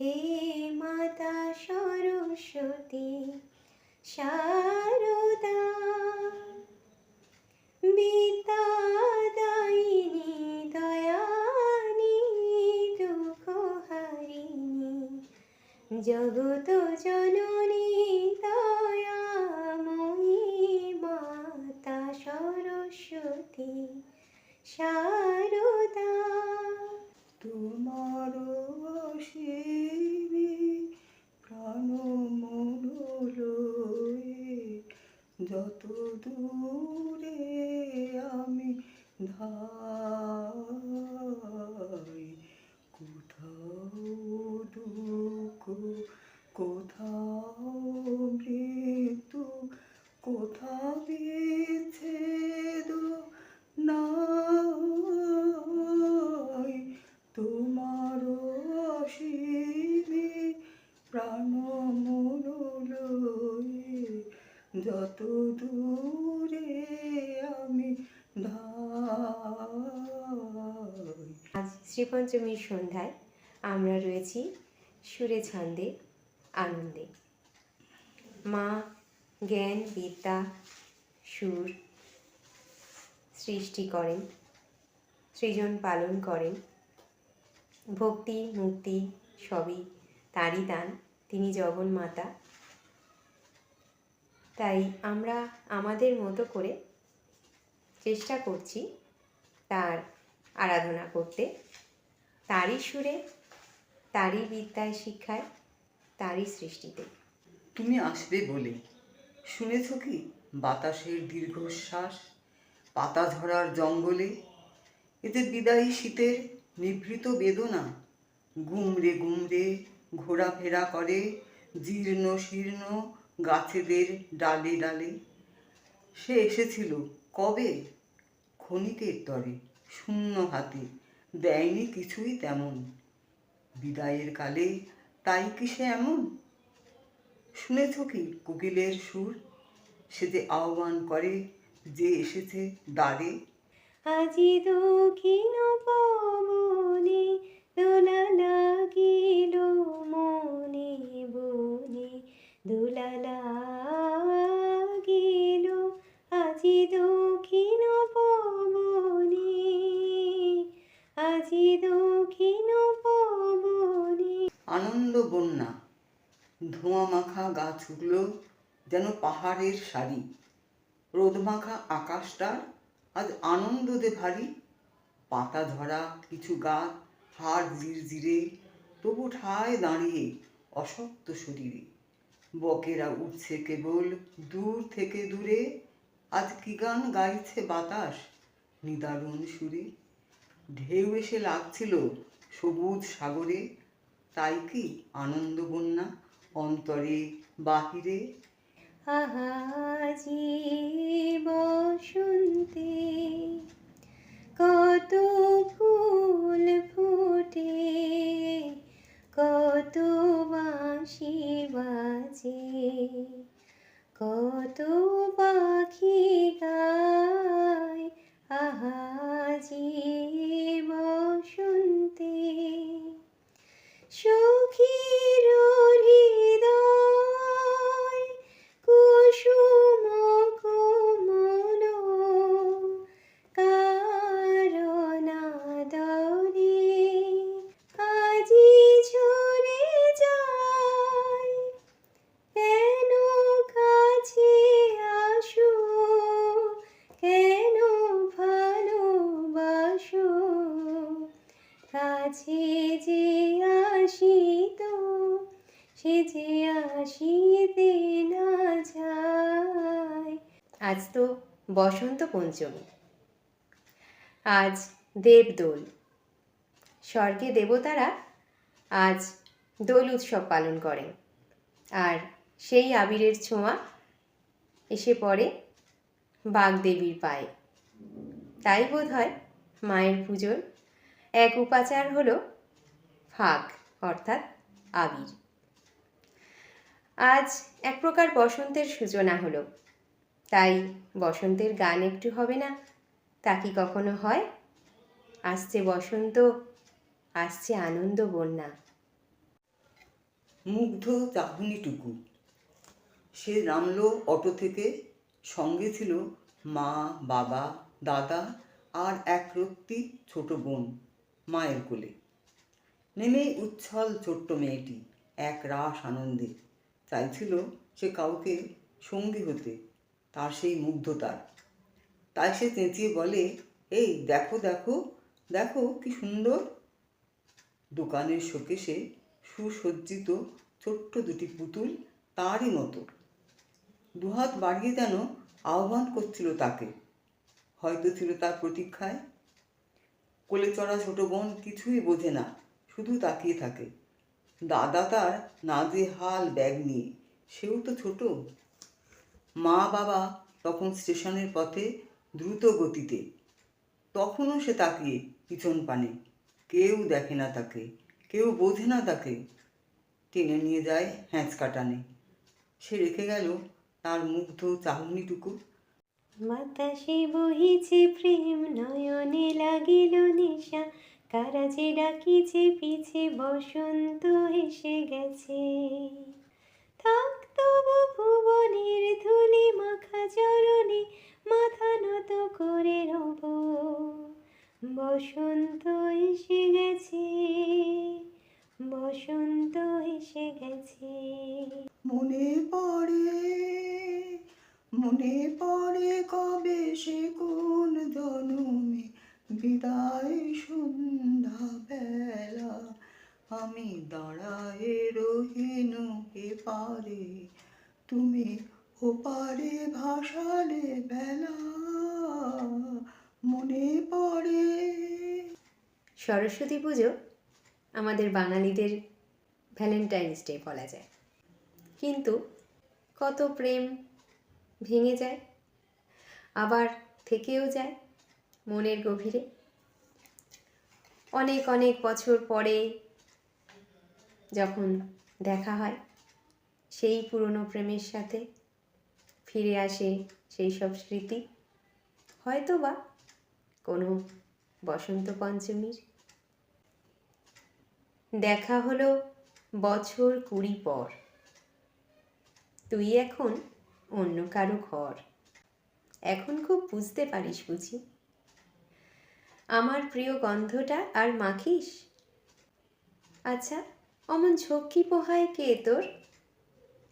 হে মাতা সরস্বতী শারদা বিদ্যাদায়িনী দয়ানি দুঃখহারিণী জগত জননী দয়াময়ী মাতা সরস্বতী শারদা তোমার শিবি প্রাণ মনোলয়ে যত দূরে আমি ধাই কোথাও দুঃখ কোথাও মৃত্যু কোথা বিচ্ছেদ নাই তোমার শিবে প্রাণ মনোলয়ে যত দূরে আমি ধাই আজ শ্রীপঞ্চমীর সন্ধ্যায় আমরা রয়েছি সুরে ছন্দে আনন্দে। মা, জ্ঞান, বিদ্যা, সুর সৃষ্টি করেন, সৃজন পালন করেন, ভক্তি, মুক্তি সবই তারই দান, তিনি জগন্মাতা তাই আমরা আমাদের মতো করে চেষ্টা করছি তার আরাধনা করতে। তারই সুরে, তারই বিদ্যায় শিক্ষায় তারই সৃষ্টিতে। তুমি আসবে বলে। শুনেছ কি? বাতাসের দীর্ঘশ্বাস, পাতা ঝরার জঙ্গলে। এতে বিদায়ী শীতের নিভৃত বেদনা। গুমরে গুমরে ঘোরাফেরা করে জীর্ণ, শীর্ণ গাছেদের ডালে ডালে। সে এসেছিল কবে? ক্ষণিকের তরে, শূন্য হাতে। দেয়নি কিছুই তেমন। বিদায়ের কালে তাই কি সে এমন? শুনেছ কি কোকিলের সুর? সে যে আহ্বান করে যে এসেছে দ্বারে। আজি দক্ষিণ পবনে মাখা যেন পাহাড়ের সারি। রোদ মাখা আকাশটার আজ আনন্দ দে ভারী। পাতা ধরা কিছু গাছ, হাড় জিরজিরে, তবু ঠায় দাঁড়িয়ে অশক্ত শরীরে। বকেরা উঠছে কেবল দূর থেকে দূরে। আজ কি গান গাইছে বাতাস নিদারুণ সুরে? ঢেউ এসে লাগছিল সবুজ সাগরে। তাই কি আনন্দ বন্যা অন্তরে বাহিরে। বসন্তে কত ফুল ফুটে কত বাঁশি বাজে কত পাখি গায়। আহাজি আজ তো বসন্ত পঞ্চমী। আজ দেবদোল। স্বর্গে দেবতারা আজ দোল উৎসব পালন করেন। আর সেই আবিরের ছোঁয়া এসে পড়ে বাগদেবীর পায়ে। তাই বোধ হয় মায়ের পুজোর এক উপাচার হলো ফাগ, অর্থাৎ আবির। আজ এক প্রকার বসন্তের সূচনা হলো। তাই বসন্তের গান একটু হবে না? তা কি কখনো হয়? আসছে বসন্ত, আসছে আনন্দ বন্যা। মুগ্ধ চাহনিটুকু সে নামলো অটো থেকে, সঙ্গে ছিল মা, বাবা, দাদা আর এক রত্তি ছোট বোন মায়ের কোলে। নেমেই উচ্ছল ছোট্ট মেয়েটি, এক রাস আনন্দে। চাইছিল সে কাউকে সঙ্গী হতে। তার সেই মুগ্ধতার তাই সে চেঁচিয়ে বলে, এই দেখো দেখো দেখো কি সুন্দর। দোকানের শোকেশে সুসজ্জিত ছোট্ট দুটি পুতুল তারই মতো। দুহাত বাড়িয়ে যেন আহ্বান করছিল তাকে। হয়তো ছিল তার প্রতীক্ষায়। কোলে চড়া ছোট বোন কিছুই বোঝে না, শুধু তাকিয়ে থাকে। দাদা তার নাজে হাল ব্যাগ নিয়ে। সেও তো ছোট। মা বাবা তখন স্টেশনের পথে দ্রুত গতিতে। তখনও সে তাকিয়ে পিছন পানে। কেউ দেখে না তাকে, কেউ বোঝে না তাকে। টেনে নিয়ে যায় হ্যাঁচ কাটানে। সে রেখে গেল তার মুগ্ধ চাহনিটুকু। বাতাসে বহিছে প্রেম, নয়নে লাগিল নেশা। কারা ডাকিছে, পিছে বসন্ত এসে গেছে। থাক তবু ভুবনের ধুলি মাখা চরণে মাথা নত করে রব। বসন্ত এসে গেছে, বসন্ত এসে গেছে। মনে পড়ে মনে পড়ে কবে সে কোন জনমে বিদায় সন্ধ্যা বেলা আমি দাঁড়ায়ে রহিন এ পারে তুমি ওপারে ভাসালে বেলা, মনে পড়ে। সরস্বতী পুজো আমাদের বাঙালিদের ভ্যালেন্টাইন্স ডে বলা যায়। কিন্তু কত প্রেম ভেঙে যায়, আবার থেকেও যায় মনের গভীরে। অনেক অনেক বছর পরে যখন দেখা হয় সেই পুরনো প্রেমের সাথে ফিরে আসে সেই সব স্মৃতি। হয়তো বা কোনো বসন্ত পঞ্চমীর। দেখা হলো বছর কুড়ি পর। তুই এখন অন্য কারও ঘর। এখন খুব বুঝতে পারিস বুঝি। আমার প্রিয় গন্ধটা আর মাখিস? আচ্ছা অমন ঝক্কি পোহায় কে তোর?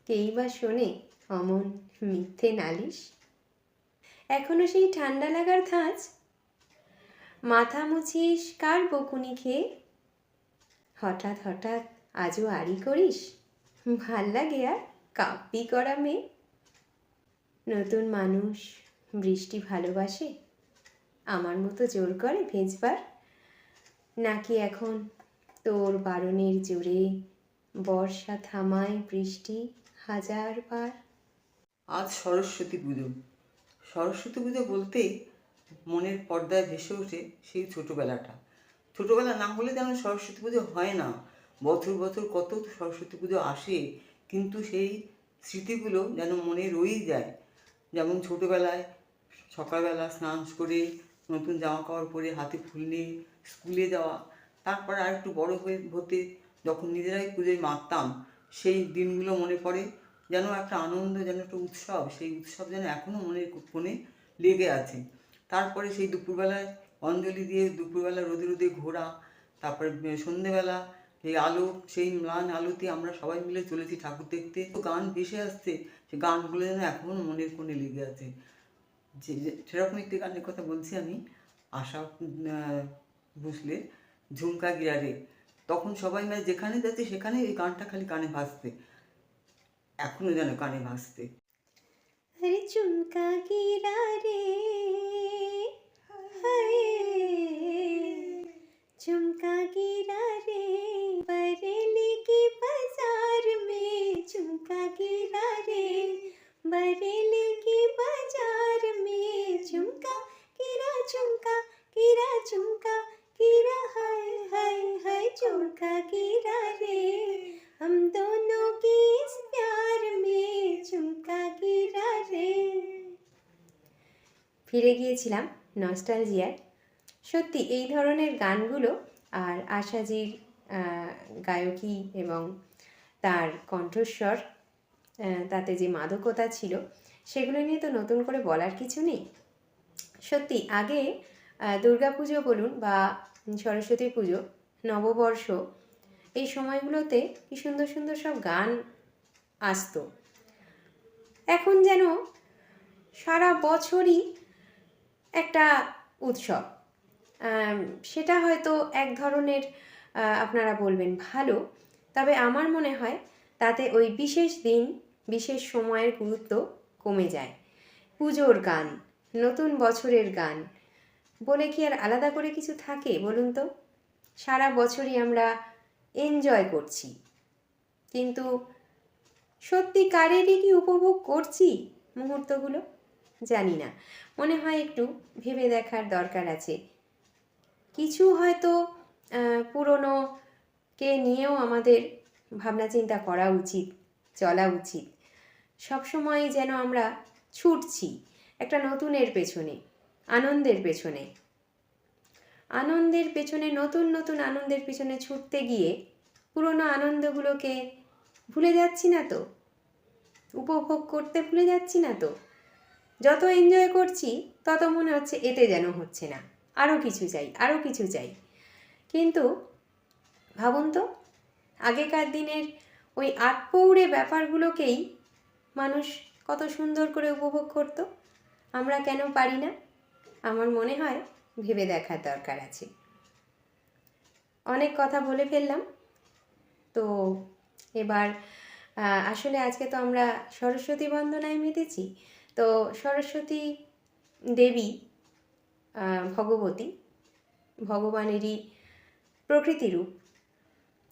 কেই বা শোনে অমন মিথ্যে নালিশ? এখনও সেই ঠান্ডা লাগার ধাঁচ? মাথা মুছিস, কার বকুনি খেয়ে? হঠাৎ হঠাৎ আজও আড়ি করিস? ভালো লাগে আর কাব্যি করা মেয়ে? নতুন মানুষ বৃষ্টি ভালোবাসে? আমার মতো জোর করে ভেজবার? নাকি এখন তোর বারণের জোরে বর্ষা থামায় বৃষ্টি? হাজার বার। আজ সরস্বতী পুজো। সরস্বতী পুজো বলতে মনের পর্দায় ভেসে ওঠে সেই ছোটোবেলাটা। ছোটোবেলা না হলে যেন সরস্বতী পুজো হয় না। বছর বছর কত সরস্বতী পুজো আসে, কিন্তু সেই স্মৃতিগুলো যেন মনে রয়েই যায়। যেমন ছোটোবেলায় সকালবেলা স্নান করে, নতুন জামা কাপড় পরে হাতে ফুল নিয়ে স্কুলে যাওয়া, তারপর আর একটু বড় হয়ে হতে যখন নিজেরাই পুজোয় মারতাম সেই দিনগুলো মনে পড়ে, যেন একটা আনন্দ, যেন একটা উৎসব, সেই উৎসব যেন এখনও মনের কোণে লেগে আছে। তারপরে সেই দুপুরবেলায় অঞ্জলি দিয়ে দুপুরবেলা রোদে রোদে ঘোরা, তারপরে সন্ধেবেলা এই আলো, সেই ম্লান আলোতে আমরা সবাই মিলে চলেছি ঠাকুর দেখতে। তো গান ভেসে আসছে, সে গানগুলো যেন এখনও মনের কোণে লেগে আছে। যে সেরকম একটি গানের কথা বলছি আমি, আশা ভোসলে ঝুমকা গিরারে তখন সবাই মিলে যেখানে যাচ্ছে সেখানে এই গানটা খালি কানে ভাসতে এখনো যেন কানে ভাসতে अरे चुमका गिरा रे हाय चुमका गिरा रे बरेली की बाजार में चुमका गिरा रे बरेली की बाजार में चुमका गिरा चुमका गिरा चुमका गिरा हाय हाय हाय चुमका गिरा रे हम दोनों की इस प्यार में चुमका गिरा रे ফিরে গিয়েছিলাম নস্টালজিয়ায় সত্যি এই ধরনের গানগুলো আর আশাজির আহ, গায়কী এবং তার কণ্ঠস্বর আহ, তাতে যে মাদকতা ছিল সেগুলো নিয়ে তো নতুন করে বলার কিছু নেই সত্যি আগে দুর্গাপুজো বলুন বা সরস্বতী পুজো, নববর্ষ, এই সময়গুলোতে কি সুন্দর সুন্দর সব গান আসতো। এখন যেন সারা বছরই একটা উৎসব। সেটা হয়তো এক ধরনের আপনারা বলবেন ভালো, তবে আমার মনে হয় তাতে ওই বিশেষ দিন, বিশেষ সময়ের গুরুত্ব কমে যায়। পুজোর গান, নতুন বছরের গান বলে কি আর আলাদা করে কিছু থাকে বলুন তো? সারা বছরই আমরা এনজয় করছি। কিন্তু সত্যিকারেরই কি উপভোগ করছি মুহূর্তগুলো? জানি না। মনে হয় একটু ভেবে দেখার দরকার আছে। কিছু হয়তো পুরনোকে নিয়েও আমাদের ভাবনা চিন্তা করা উচিত, চলা উচিত। সবসময় যেন আমরা ছুটছি, একটা নতুনের পেছনে। আনন্দের পেছনে। আনন্দের পেছনে, নতুন নতুন আনন্দের পেছনে ছুটতে গিয়ে পুরনো আনন্দগুলোকে ভুলে যাচ্ছি না তো? উপভোগ করতে ভুলে যাচ্ছি না তো? যত এনজয় করছি, তত মনে হচ্ছে এতে যেন হচ্ছে না। আরও কিছু চাই আরও কিছু চাই। কিন্তু ভাবুন তো, আগেকার দিনের ওই আটপৌড়ে ব্যাপারগুলোকেই মানুষ কত সুন্দর করে উপভোগ করতো। আমরা কেন পারি না? আমার মনে হয় ভেবে দেখার দরকার আছে। অনেক কথা বলে ফেললাম। তো এবার আসলে আজকে তো আমরা সরস্বতী বন্দনায় মেতেছি। তো সরস্বতী দেবী ভগবতী ভগবানেরই প্রকৃতি রূপ।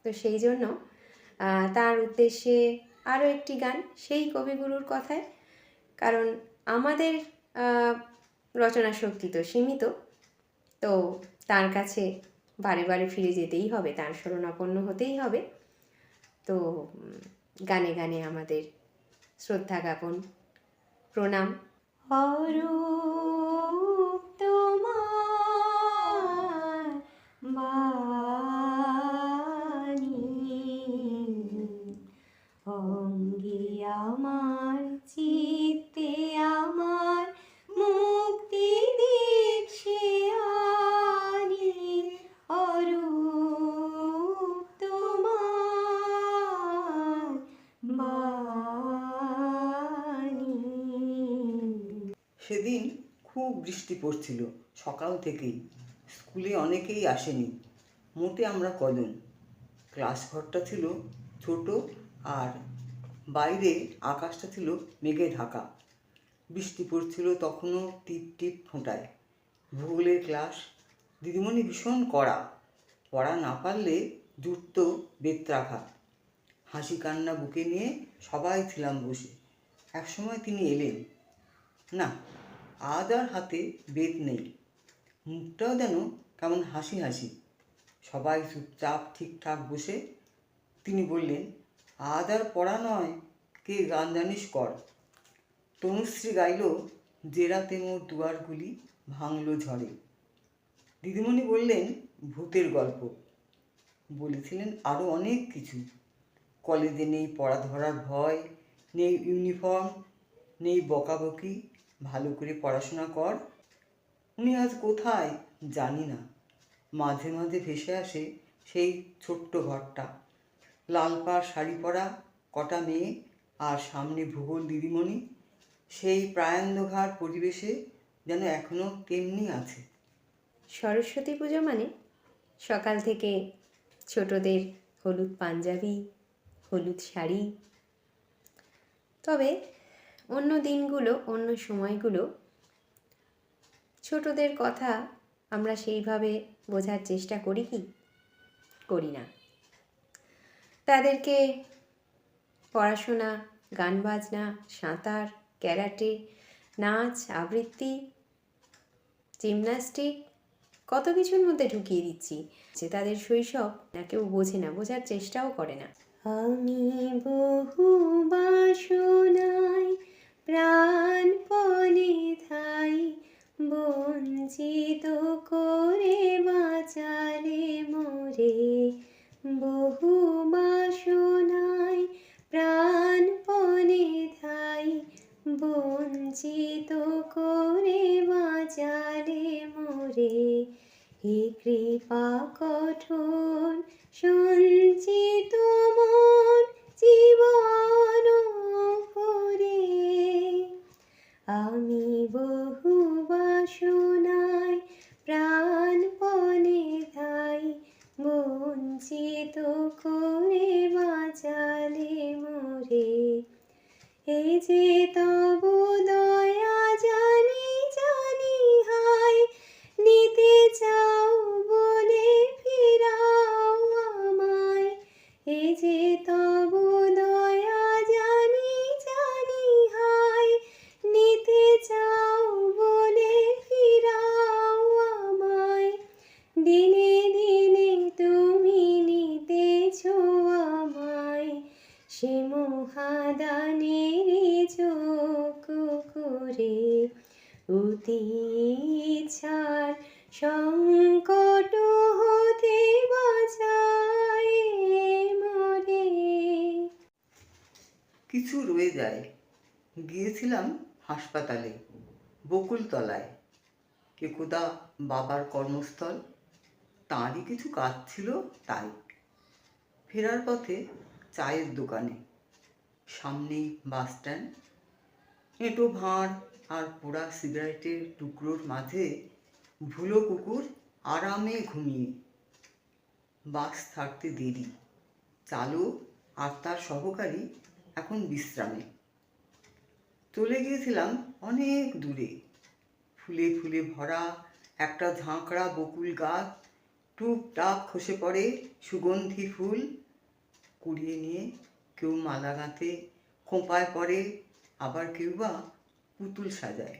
তো সেই জন্য তার উদ্দেশ্যে আরও একটি গান, সেই কবিগুরুর কথায়। কারণ আমাদের রচনা শক্তি তো সীমিত। তো তার কাছে বারে বারে ফিরে যেতেই হবে, তার শরণাপন্ন হতেই হবে। তো গানে গানে আমাদের শ্রদ্ধা জ্ঞাপন, প্রণাম। অরূপ পড়ছিল সকাল থেকেই। স্কুলে অনেকেই আসেনি। মোটে আমরা কজন? ক্লাস ঘরটা ছিল ছোট আর বাইরে আকাশটা ছিল মেঘে ঢাকা। বৃষ্টি পড়ছিল তখনও টিপ টিপ ফোঁটায়। ভূগোলের ক্লাস, দিদিমণি ভীষণ কড়া। পড়া না পারলে জুটত বেত্রাঘা হাসি কান্না বুকে নিয়ে সবাই ছিলাম বসে। একসময় তিনি এলেন। না আজ আর হাতে বেদ নেই। মুখটাও যেন কেমন হাসি হাসি। সবাই চুপচাপ ঠিকঠাক বসে তিনি বললেন আজ আর পড়া নয়, কে গান জানিস কর। তনুশ্রী গাইল যে রাতে মোর দুয়ারগুলি ভাঙলো ঝড়ে। দিদিমণি বললেন, ভূতের গল্প। বলেছিলেন আরও অনেক কিছু। কলেজে নেই পড়া ধরার ভয়, নেই ইউনিফর্ম, নেই বকাবকি ভালো করে পড়াশোনা কর। উনি আজ কোথায় জানি না। মাঝে মাঝে ভেসে আসে সেই ছোট্ট ঘরটা। লাল পাড় শাড়ি পরা কটা মেয়ে আর সামনে ভূগোল দিদিমণি। সেই প্রায়ন্দঘাট পরিবেশে যেন এখনও তেমনি আছে। সরস্বতী পুজো মানে? সকাল থেকে ছোটদের হলুদ পাঞ্জাবি, হলুদ শাড়ি। তবে অন্য দিনগুলো, অন্য সময়গুলো ছোটদের কথা আমরা সেইভাবে বোঝার চেষ্টা করি কি? করি না। তাদেরকে পড়াশোনা, গান বাজনা, সাঁতার, ক্যারাটে, নাচ, আবৃত্তি, জিমন্যাস্টিক কত কিছুর মধ্যে ঢুকিয়ে দিচ্ছি যে তাদের শৈশব না কেউ বোঝে না, বোঝার চেষ্টাও করে না। আমি বহু বাসনায় প্রাণপণে ধাই, বঞ্চিত করে বাঁচালে মোরে। বহু বাসনায় প্রাণপণে ধাই, বঞ্চিত করে বাঁচালে মোরে। হে কৃপা কঠোর শুনছি তোমার জীবন আমি সে মহাদানের চোখ করে অতি ইচ্ছার সংকট হতে মরে। কিছু রয়ে যায়। গিয়েছিলাম হাসপাতালে, বকুলতলায়। একদা বাবার কর্মস্থল, তাঁরই কিছু কাজ ছিল তাই। ফেরার পথে চায়ের দোকানে। সামনেই বাস স্ট্যান্ড। এঁটো ভাঁড় আর পোড়া সিগারেটের টুকরোর মাঝে ভুলো কুকুর আরামে ঘুমিয়ে। বাস ছাড়তে দেরি। চালক আর তার সহকারী এখন বিশ্রামে। চলে গিয়েছিলাম অনেক দূরে। ফুলে ফুলে ভরা একটা ঝাঁকড়া বকুল গাছ, টুপটাপ খসে পড়ে সুগন্ধি ফুল কুড়িয়ে নিয়ে কেউ মালা গাঁথে, খোঁপায় পড়ে, আবার কেউ বা পুতুল সাজায়।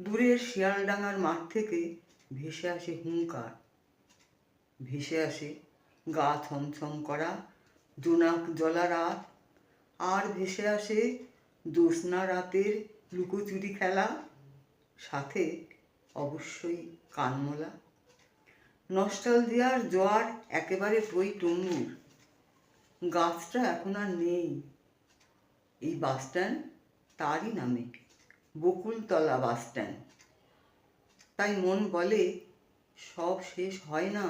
দূরের শিয়ালডাঙ্গার মাঠ থেকে ভেসে আসে হুঙ্কার। ভেসে আসে গা ছমছম করা জোনাক জলা রাত। আর ভেসে আসে জ্যোৎস্না রাতের লুকোচুরি খেলা, সাথে অবশ্যই কানমোলা। নস্টালজিয়ার জোয়ার একেবারে টই টুঙ্গুর। গাছটা এখন আর নেই। এই বাস স্ট্যান্ড তারই নামে, বকুলতলা বাস স্ট্যান্ড। তাই মন বলে, সব শেষ হয় না,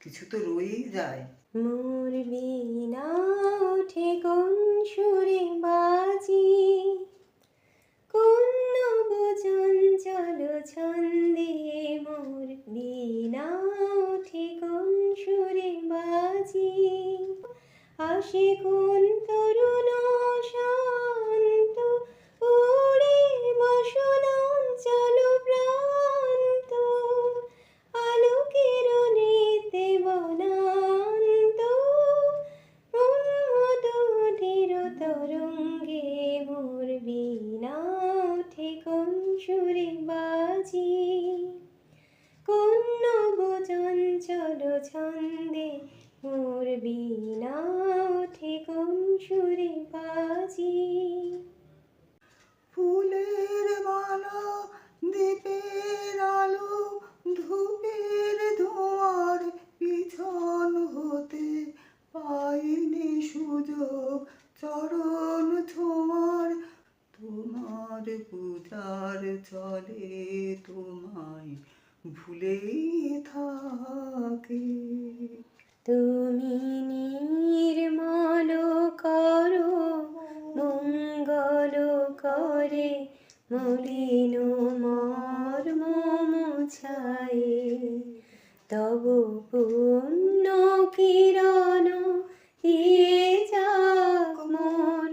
কিছু তো রয়েই যায়। মোর বিনা ওঠে কোন সুরে বাজি। চঞ্চল ছন্দে মোর বিনা ওঠে সুরে বাজি ফুলের মালা, দীপের আলো, ধূপের ধোঁয়ার পিছন হতে পাইনি সুযোগ, চরণ ছোঁয়ার। তোমার পূজার চলে তোমায় ভুলেই থাকে। তুমি নির্মল করো, মঙ্গল করে, মলিন মর্ম মুছায়ে। তব পুণ্য কিরণ দিয়ে যাক মোর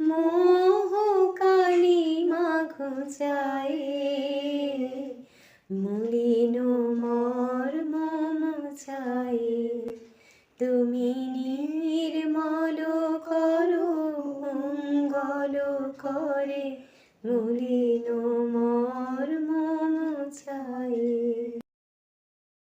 মোহ কালিমা ঘুচায়ে করো মলিন